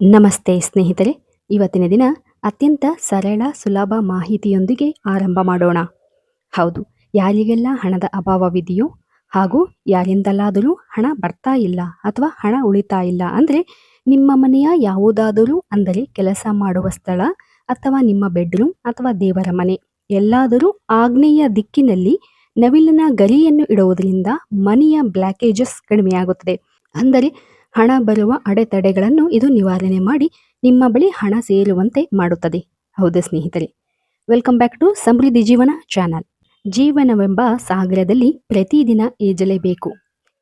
ನಮಸ್ತೆ ಸ್ನೇಹಿತರೆ, ಇವತ್ತಿನ ದಿನ ಅತ್ಯಂತ ಸರಳ ಸುಲಭ ಮಾಹಿತಿಯೊಂದಿಗೆ ಆರಂಭ ಮಾಡೋಣ. ಹೌದು, ಯಾರಿಗೆಲ್ಲ ಹಣದ ಅಭಾವವಿದೆಯೋ ಹಾಗೂ ಯಾರಿಂದಲಾದರೂ ಹಣ ಬರ್ತಾ ಇಲ್ಲ ಅಥವಾ ಹಣ ಉಳಿತಾ ಇಲ್ಲ ಅಂದರೆ ನಿಮ್ಮ ಮನೆಯ ಯಾವುದಾದರೂ ಅಂದರೆ ಕೆಲಸ ಮಾಡುವ ಸ್ಥಳ ಅಥವಾ ನಿಮ್ಮ ಬೆಡ್ರೂಮ್ ಅಥವಾ ದೇವರ ಮನೆ, ಎಲ್ಲಾದರೂ ಆಗ್ನೇಯ ದಿಕ್ಕಿನಲ್ಲಿ ನವಿಲಿನ ಗರಿಯನ್ನು ಇಡುವುದರಿಂದ ಮನೆಯ ಬ್ಲ್ಯಾಕೇಜಸ್ ಕಡಿಮೆಯಾಗುತ್ತದೆ. ಅಂದರೆ ಹಣ ಬರುವ ಅಡೆತಡೆಗಳನ್ನು ಇದು ನಿವಾರಣೆ ಮಾಡಿ ನಿಮ್ಮ ಬಳಿ ಹಣ ಸೇರುವಂತೆ ಮಾಡುತ್ತದೆ. ಹೌದು ಸ್ನೇಹಿತರೆ. ವೆಲ್ಕಮ್ ಬ್ಯಾಕ್ ಟು ಸಮೃದ್ಧಿ ಜೀವನ ಚಾನಲ್. ಜೀವನವೆಂಬ ಸಾಗರದಲ್ಲಿ ಪ್ರತಿದಿನ ಈಜಲೇಬೇಕು.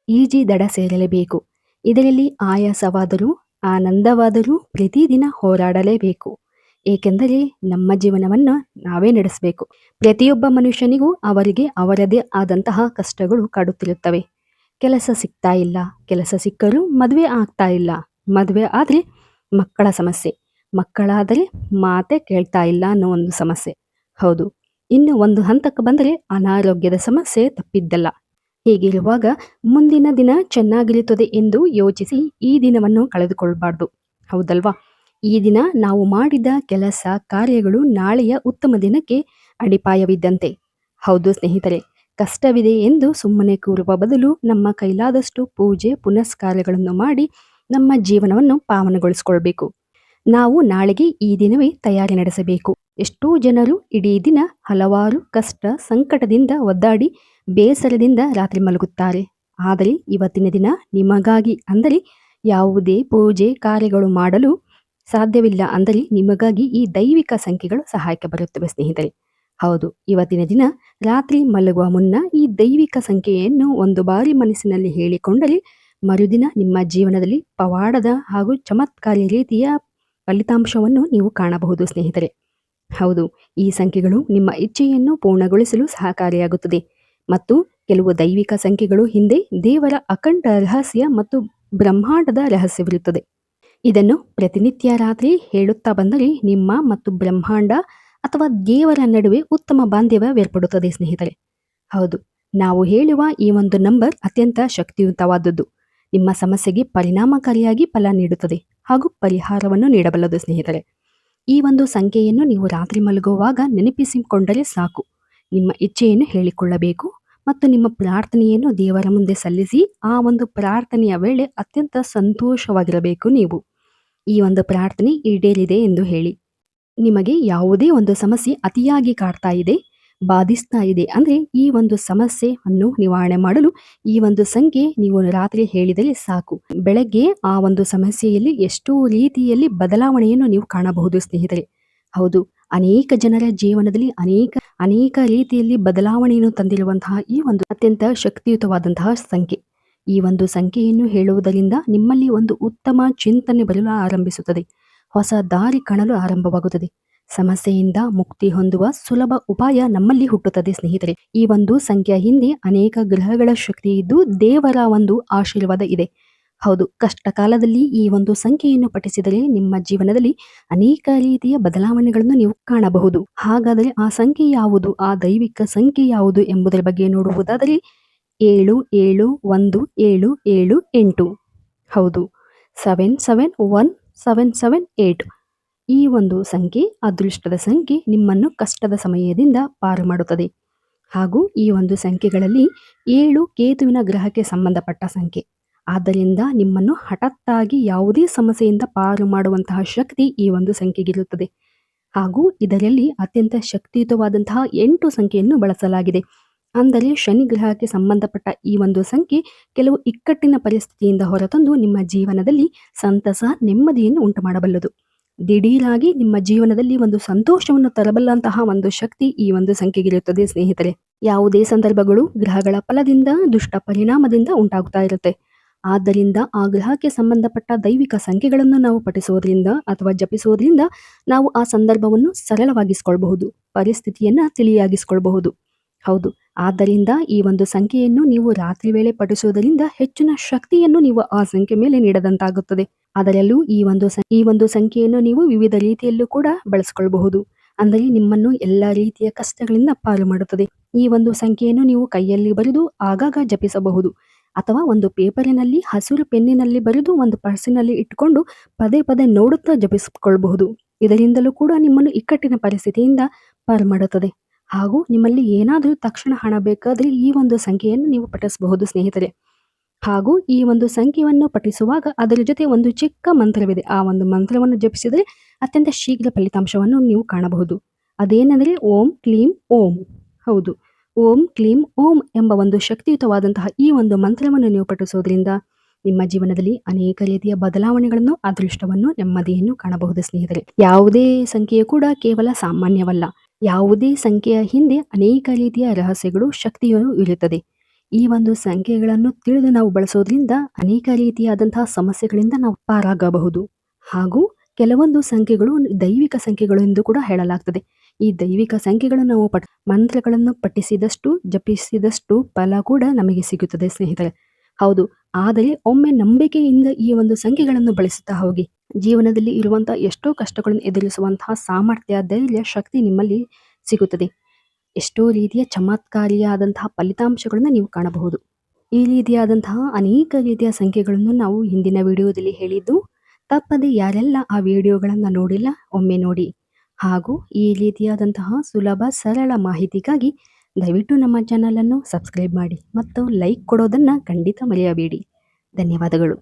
ಈಜಿ ದಡ ಸೇರಲೇಬೇಕು. ಇದರಲ್ಲಿ ಆಯಾಸವಾದರೂ, ಆನಂದವಾದರೂ ಪ್ರತಿದಿನ ಹೋರಾಡಲೇಬೇಕು. ಏಕೆಂದರೆ ನಮ್ಮ ಜೀವನವನ್ನು ನಾವೇ ನಡೆಸಬೇಕು. ಪ್ರತಿಯೊಬ್ಬ ಮನುಷ್ಯನಿಗೂ ಅವರಿಗೆ ಅವರದೇ ಆದಂತಹ ಕಷ್ಟಗಳು ಕಾಡುತ್ತಿರುತ್ತವೆ. ಕೆಲಸ ಸಿಗ್ತಾ ಇಲ್ಲ, ಕೆಲಸ ಸಿಕ್ಕರೂ ಮದುವೆ ಆಗ್ತಾ ಇಲ್ಲ. ಮದುವೆ ಆದರೆ ಮಕ್ಕಳ ಸಮಸ್ಯೆ. ಮಕ್ಕಳಾದರೆ ಮಾತೆ ಕೇಳ್ತಾ ಇಲ್ಲ ಅನ್ನೋ ಒಂದು ಸಮಸ್ಯೆ. ಹೌದು, ಇನ್ನು ಒಂದು ಹಂತಕ್ಕೆ ಬಂದರೆ ಅನಾರೋಗ್ಯದ ಸಮಸ್ಯೆ ತಪ್ಪಿದ್ದಲ್ಲ. ಹೀಗಿರುವಾಗ ಮುಂದಿನ ದಿನ ಚೆನ್ನಾಗಿರುತ್ತದೆ ಎಂದು ಯೋಚಿಸಿ ಈ ದಿನವನ್ನು ಕಳೆದುಕೊಳ್ಳಬಾರ್ದು ಹೌದಲ್ವಾ? ಈ ದಿನ ನಾವು ಮಾಡಿದ ಕೆಲಸ, ಕಾರ್ಯಗಳು ನಾಳೆಯ ಉತ್ತಮ ದಿನಕ್ಕೆ ಅಡಿಪಾಯವಿದ್ದಂತೆ. ಹೌದು ಸ್ನೇಹಿತರೆ ಕಷ್ಟವಿದೆ ಎಂದು ಸುಮ್ಮನೆ ಕೂರುವ ಬದಲು ನಮ್ಮ ಕೈಲಾದಷ್ಟು ಪೂಜೆ ಪುನಸ್ಕಾರಗಳನ್ನು ಮಾಡಿ ನಮ್ಮ ಜೀವನವನ್ನು ಪಾವನಗೊಳಿಸಿಕೊಳ್ಬೇಕು. ನಾವು ನಾಳೆಗೆ ಈ ದಿನವೇ ತಯಾರಿ ನಡೆಸಬೇಕು. ಎಷ್ಟೋ ಜನರು ಇಡೀ ದಿನ ಹಲವಾರು ಕಷ್ಟ ಸಂಕಟದಿಂದ ಒದ್ದಾಡಿ ಬೇಸರದಿಂದ ರಾತ್ರಿ ಮಲಗುತ್ತಾರೆ. ಆದರೆ ಇವತ್ತಿನ ದಿನ ನಿಮಗಾಗಿ ಅಂದರೆ ಯಾವುದೇ ಪೂಜೆ ಕಾರ್ಯಗಳು ಮಾಡಲು ಸಾಧ್ಯವಿಲ್ಲ ಅಂದರೆ ನಿಮಗಾಗಿ ಈ ದೈವಿಕ ಸಂಖ್ಯೆಗಳು ಸಹಾಯಕ್ಕೆ ಬರುತ್ತವೆ ಸ್ನೇಹಿತರೆ. ಹೌದು, ಇವತ್ತಿನ ದಿನ ರಾತ್ರಿ ಮಲಗುವ ಮುನ್ನ ಈ ದೈವಿಕ ಸಂಖ್ಯೆಯನ್ನು ಒಂದು ಬಾರಿ ಮನಸ್ಸಿನಲ್ಲಿ ಹೇಳಿಕೊಂಡರೆ ಮರುದಿನ ನಿಮ್ಮ ಜೀವನದಲ್ಲಿ ಪವಾಡದ ಹಾಗೂ ಚಮತ್ಕಾರಿ ರೀತಿಯ ಫಲಿತಾಂಶವನ್ನು ನೀವು ಕಾಣಬಹುದು ಸ್ನೇಹಿತರೆ. ಹೌದು, ಈ ಸಂಖ್ಯೆಗಳು ನಿಮ್ಮ ಇಚ್ಛೆಯನ್ನು ಪೂರ್ಣಗೊಳಿಸಲು ಸಹಕಾರಿಯಾಗುತ್ತದೆ ಮತ್ತು ಕೆಲವು ದೈವಿಕ ಸಂಖ್ಯೆಗಳು ಹಿಂದೆ ದೇವರ ಅಖಂಡ ರಹಸ್ಯ ಮತ್ತು ಬ್ರಹ್ಮಾಂಡದ ರಹಸ್ಯವಿರುತ್ತದೆ. ಇದನ್ನು ಪ್ರತಿನಿತ್ಯ ರಾತ್ರಿ ಹೇಳುತ್ತಾ ಬಂದರೆ ನಿಮ್ಮ ಮತ್ತು ಬ್ರಹ್ಮಾಂಡ ಅಥವಾ ದೇವರ ನಡುವೆ ಉತ್ತಮ ಬಾಂಧವ್ಯ ಏರ್ಪಡುತ್ತದೆ ಸ್ನೇಹಿತರೆ. ಹೌದು, ನಾವು ಹೇಳುವ ಈ ಒಂದು ನಂಬರ್ ಅತ್ಯಂತ ಶಕ್ತಿಯುತವಾದದ್ದು. ನಿಮ್ಮ ಸಮಸ್ಯೆಗೆ ಪರಿಣಾಮಕಾರಿಯಾಗಿ ಫಲ ನೀಡುತ್ತದೆ ಹಾಗೂ ಪರಿಹಾರವನ್ನು ನೀಡಬಲ್ಲದು, ಸ್ನೇಹಿತರೆ. ಈ ಒಂದು ಸಂಖ್ಯೆಯನ್ನು ನೀವು ರಾತ್ರಿ ಮಲಗುವಾಗ ನೆನಪಿಸಿಕೊಂಡರೆ ಸಾಕು. ನಿಮ್ಮ ಇಚ್ಛೆಯನ್ನು ಹೇಳಿಕೊಳ್ಳಬೇಕು ಮತ್ತು ನಿಮ್ಮ ಪ್ರಾರ್ಥನೆಯನ್ನು ದೇವರ ಮುಂದೆ ಸಲ್ಲಿಸಿ ಆ ಒಂದು ಪ್ರಾರ್ಥನೆಯ ವೇಳೆ ಅತ್ಯಂತ ಸಂತೋಷವಾಗಿರಬೇಕು ನೀವು. ಈ ಒಂದು ಪ್ರಾರ್ಥನೆ ಈಡೇರಿದೆ ಎಂದು ಹೇಳಿ. ನಿಮಗೆ ಯಾವುದೇ ಒಂದು ಸಮಸ್ಯೆ ಅತಿಯಾಗಿ ಕಾಡ್ತಾ ಇದೆ, ಬಾಧಿಸ್ತಾ ಇದೆ, ಅಂದರೆ ಈ ಒಂದು ಸಮಸ್ಯೆಯನ್ನು ನಿವಾರಣೆ ಮಾಡಲು ಈ ಒಂದು ಸಂಖ್ಯೆ ನೀವು ರಾತ್ರಿ ಹೇಳಿದರೆ ಸಾಕು. ಬೆಳಗ್ಗೆ ಆ ಒಂದು ಸಮಸ್ಯೆಯಲ್ಲಿ ಎಷ್ಟೋ ರೀತಿಯಲ್ಲಿ ಬದಲಾವಣೆಯನ್ನು ನೀವು ಕಾಣಬಹುದು ಸ್ನೇಹಿತರೆ. ಹೌದು, ಅನೇಕ ಜನರ ಜೀವನದಲ್ಲಿ ಅನೇಕ ಅನೇಕ ರೀತಿಯಲ್ಲಿ ಬದಲಾವಣೆಯನ್ನು ತಂದಿರುವಂತಹ ಈ ಒಂದು ಅತ್ಯಂತ ಶಕ್ತಿಯುತವಾದಂತಹ ಸಂಖ್ಯೆ. ಈ ಒಂದು ಸಂಖ್ಯೆಯನ್ನು ಹೇಳುವುದರಿಂದ ನಿಮ್ಮಲ್ಲಿ ಒಂದು ಉತ್ತಮ ಚಿಂತನೆ ಬರಲು ಆರಂಭಿಸುತ್ತದೆ. ಹೊಸ ದಾರಿ ಕಾಣಲು ಆರಂಭವಾಗುತ್ತದೆ. ಸಮಸ್ಯೆಯಿಂದ ಮುಕ್ತಿ ಹೊಂದುವ ಸುಲಭ ಉಪಾಯ ನಮ್ಮಲ್ಲಿ ಹುಟ್ಟುತ್ತದೆ ಸ್ನೇಹಿತರೆ. ಈ ಒಂದು ಸಂಖ್ಯೆಯ ಹಿಂದೆ ಅನೇಕ ಗ್ರಹಗಳ ಶಕ್ತಿ ಇದ್ದು ದೇವರ ಒಂದು ಆಶೀರ್ವಾದ ಇದೆ. ಹೌದು ಕಷ್ಟ ಕಾಲದಲ್ಲಿ ಈ ಒಂದು ಸಂಖ್ಯೆಯನ್ನು ಪಠಿಸಿದರೆ ನಿಮ್ಮ ಜೀವನದಲ್ಲಿ ಅನೇಕ ರೀತಿಯ ಬದಲಾವಣೆಗಳನ್ನು ನೀವು ಕಾಣಬಹುದು. ಹಾಗಾದರೆ ಆ ಸಂಖ್ಯೆ ಯಾವುದು, ಆ ದೈವಿಕ ಸಂಖ್ಯೆ ಯಾವುದು ಎಂಬುದರ ಬಗ್ಗೆ ನೋಡುವುದಾದರೆ ಏಳು ಏಳು, ಒಂದು, ಏಳು ಏಳು, ಎಂಟು. ಹೌದು, seven seven, one seven seven eight ಈ ಒಂದು ಸಂಖ್ಯೆ ಅದೃಷ್ಟದ ಸಂಖ್ಯೆ ನಿಮ್ಮನ್ನು ಕಷ್ಟದ ಸಮಯದಿಂದ ಪಾರು ಮಾಡುತ್ತದೆ. ಹಾಗೂ ಈ ಒಂದು ಸಂಖ್ಯೆಗಳಲ್ಲಿ ಏಳು ಕೇತುವಿನ ಗ್ರಹಕ್ಕೆ ಸಂಬಂಧಪಟ್ಟ ಸಂಖ್ಯೆ. ಆದ್ದರಿಂದ ನಿಮ್ಮನ್ನು ಹಠಾತ್ತಾಗಿ ಯಾವುದೇ ಸಮಸ್ಯೆಯಿಂದ ಪಾರು ಮಾಡುವಂತಹ ಶಕ್ತಿ ಈ ಒಂದು ಸಂಖ್ಯೆಗಿರುತ್ತದೆ. ಹಾಗೂ ಇದರಲ್ಲಿ ಅತ್ಯಂತ ಶಕ್ತಿಯುತವಾದಂತಹ ಎಂಟು ಸಂಖ್ಯೆಯನ್ನು ಬಳಸಲಾಗಿದೆ. ಅಂದರೆ ಶನಿ ಗ್ರಹಕ್ಕೆ ಸಂಬಂಧಪಟ್ಟ ಈ ಒಂದು ಸಂಖ್ಯೆ ಕೆಲವು ಇಕ್ಕಟ್ಟಿನ ಪರಿಸ್ಥಿತಿಯಿಂದ ಹೊರತಂದು ನಿಮ್ಮ ಜೀವನದಲ್ಲಿ ಸಂತಸ, ನೆಮ್ಮದಿಯನ್ನು ಉಂಟು ಮಾಡಬಲ್ಲದು ದಿಢೀರಾಗಿ ನಿಮ್ಮ ಜೀವನದಲ್ಲಿ ಒಂದು ಸಂತೋಷವನ್ನು ತರಬಲ್ಲಂತಹ ಒಂದು ಶಕ್ತಿ ಈ ಒಂದು ಸಂಖ್ಯೆಗಿರುತ್ತದೆ ಸ್ನೇಹಿತರೆ. ಯಾವುದೇ ಸಂದರ್ಭಗಳು ಗ್ರಹಗಳ ಫಲದಿಂದ, ದುಷ್ಟ ಪರಿಣಾಮದಿಂದ ಉಂಟಾಗುತ್ತಾ ಇರುತ್ತೆ. ಆದ್ದರಿಂದ ಆ ಗ್ರಹಕ್ಕೆ ಸಂಬಂಧಪಟ್ಟ ದೈವಿಕ ಸಂಖ್ಯೆಗಳನ್ನು ನಾವು ಪಠಿಸುವುದರಿಂದ ಅಥವಾ ಜಪಿಸುವುದರಿಂದ ನಾವು ಆ ಸಂದರ್ಭವನ್ನು ಸರಳವಾಗಿಸಿಕೊಳ್ಬಹುದು, ಪರಿಸ್ಥಿತಿಯನ್ನು ತಿಳಿಯಾಗಿಸಿಕೊಳ್ಬಹುದು. ಹೌದು. ಆದ್ದರಿಂದ ಈ ಒಂದು ಸಂಖ್ಯೆಯನ್ನು ನೀವು ರಾತ್ರಿ ವೇಳೆ ಪಠಿಸುವುದರಿಂದ ಹೆಚ್ಚಿನ ಶಕ್ತಿಯನ್ನು ನೀವು ಆ ಸಂಖ್ಯೆ ಮೇಲೆ ನೀಡದಂತಾಗುತ್ತದೆ. ಅದರಲ್ಲೂ ಈ ಒಂದು ಈ ಒಂದು ಸಂಖ್ಯೆಯನ್ನು ನೀವು ವಿವಿಧ ರೀತಿಯಲ್ಲೂ ಕೂಡ ಬಳಸಿಕೊಳ್ಳಬಹುದು. ಅಂದರೆ ನಿಮ್ಮನ್ನು ಎಲ್ಲ ರೀತಿಯ ಕಷ್ಟಗಳಿಂದ ಪಾಲು ಮಾಡುತ್ತದೆ. ಈ ಒಂದು ಸಂಖ್ಯೆಯನ್ನು ನೀವು ಕೈಯಲ್ಲಿ ಬರೆದು ಆಗಾಗ ಜಪಿಸಬಹುದು. ಅಥವಾ ಒಂದು ಪೇಪರಿನಲ್ಲಿ, ಹಸಿರು ಪೆನ್ನಿನಲ್ಲಿ ಬರೆದು ಒಂದು ಪರ್ಸಿನಲ್ಲಿ ಇಟ್ಟುಕೊಂಡು ಪದೇ ಪದೇ ನೋಡುತ್ತಾ ಜಪಿಸಿಕೊಳ್ಳಬಹುದು. ಇದರಿಂದಲೂ ಕೂಡ ನಿಮ್ಮನ್ನು ಇಕ್ಕಟ್ಟಿನ ಪರಿಸ್ಥಿತಿಯಿಂದ ಪಾರು ಮಾಡುತ್ತದೆ. ಹಾಗೂ ನಿಮ್ಮಲ್ಲಿ ಏನಾದರೂ ತಕ್ಷಣ ಹಣ ಬೇಕಾದರೆ ಈ ಒಂದು ಸಂಖ್ಯೆಯನ್ನು ನೀವು ಪಠಿಸಬಹುದು, ಸ್ನೇಹಿತರೆ. ಹಾಗೂ ಈ ಒಂದು ಸಂಖ್ಯೆಯನ್ನು ಪಠಿಸುವಾಗ ಅದರ ಜೊತೆ ಒಂದು ಚಿಕ್ಕ ಮಂತ್ರವಿದೆ. ಆ ಒಂದು ಮಂತ್ರವನ್ನು ಜಪಿಸಿದರೆ ಅತ್ಯಂತ ಶೀಘ್ರ ಫಲಿತಾಂಶವನ್ನು ನೀವು ಕಾಣಬಹುದು. ಅದೇನೆಂದರೆ ಓಂ ಕ್ಲೀಂ ಓಂ. ಹೌದು. ಓಂ ಕ್ಲೀಂ ಓಂ ಎಂಬ ಒಂದು ಶಕ್ತಿಯುತವಾದಂತಹ ಈ ಒಂದು ಮಂತ್ರವನ್ನು ನೀವು ಪಠಿಸೋದ್ರಿಂದ ನಿಮ್ಮ ಜೀವನದಲ್ಲಿ ಅನೇಕ ರೀತಿಯ ಬದಲಾವಣೆಗಳನ್ನು, ಅದೃಷ್ಟವನ್ನು, ನೆಮ್ಮದಿಯನ್ನು ಕಾಣಬಹುದು, ಸ್ನೇಹಿತರೆ. ಯಾವುದೇ ಸಂಖ್ಯೆಯು ಕೂಡ ಕೇವಲ ಸಾಮಾನ್ಯವಲ್ಲ. ಯಾವುದೇ ಸಂಖ್ಯೆಯ ಹಿಂದೆ ಅನೇಕ ರೀತಿಯ ರಹಸ್ಯಗಳು, ಶಕ್ತಿಯು ಇರುತ್ತದೆ. ಈ ಒಂದು ಸಂಖ್ಯೆಗಳನ್ನು ತಿಳಿದು ನಾವು ಬಳಸೋದ್ರಿಂದ ಅನೇಕ ರೀತಿಯಾದಂತಹ ಸಮಸ್ಯೆಗಳಿಂದ ನಾವು ಪಾರಾಗಬಹುದು. ಹಾಗೂ ಕೆಲವೊಂದು ಸಂಖ್ಯೆಗಳು ದೈವಿಕ ಸಂಖ್ಯೆಗಳು ಎಂದು ಕೂಡ ಹೇಳಲಾಗ್ತದೆ. ಈ ದೈವಿಕ ಸಂಖ್ಯೆಗಳನ್ನು ನಾವು ಮಂತ್ರಗಳನ್ನು ಪಠಿಸಿದಷ್ಟು, ಜಪಿಸಿದಷ್ಟು ಫಲ ಕೂಡ ನಮಗೆ ಸಿಗುತ್ತದೆ ಸ್ನೇಹಿತರೆ. ಹೌದು. ಆದರೆ ಒಮ್ಮೆ ನಂಬಿಕೆಯಿಂದ ಈ ಒಂದು ಸಂಖ್ಯೆಗಳನ್ನು ಬಳಸುತ್ತಾ ಹೋಗಿ. ಜೀವನದಲ್ಲಿ ಇರುವಂತಹ ಎಷ್ಟೋ ಕಷ್ಟಗಳನ್ನು ಎದುರಿಸುವಂತಹ ಸಾಮರ್ಥ್ಯ, ಧೈರ್ಯ, ಶಕ್ತಿ ನಿಮ್ಮಲ್ಲಿ ಸಿಗುತ್ತದೆ. ಎಷ್ಟೋ ರೀತಿಯ ಚಮತ್ಕಾರಿಯಾದಂತಹ ಫಲಿತಾಂಶಗಳನ್ನು ನೀವು ಕಾಣಬಹುದು. ಈ ರೀತಿಯಾದಂತಹ ಅನೇಕ ರೀತಿಯ ಸಂಖ್ಯೆಗಳನ್ನು ನಾವು ಹಿಂದಿನ ವಿಡಿಯೋದಲ್ಲಿ ಹೇಳಿದ್ದು, ತಪ್ಪದೆ ಯಾರೆಲ್ಲ ಆ ವಿಡಿಯೋಗಳನ್ನು ನೋಡಿಲ್ಲ ಒಮ್ಮೆ ನೋಡಿ. ಹಾಗೂ ಈ ರೀತಿಯಾದಂತಹ ಸುಲಭ, ಸರಳ ಮಾಹಿತಿಗಾಗಿ ದಯವಿಟ್ಟು ನಮ್ಮ ಚಾನಲನ್ನು ಸಬ್ಸ್ಕ್ರೈಬ್ ಮಾಡಿ ಮತ್ತು ಲೈಕ್ ಕೊಡೋದನ್ನು ಖಂಡಿತ ಮರೆಯಬೇಡಿ. ಧನ್ಯವಾದಗಳು.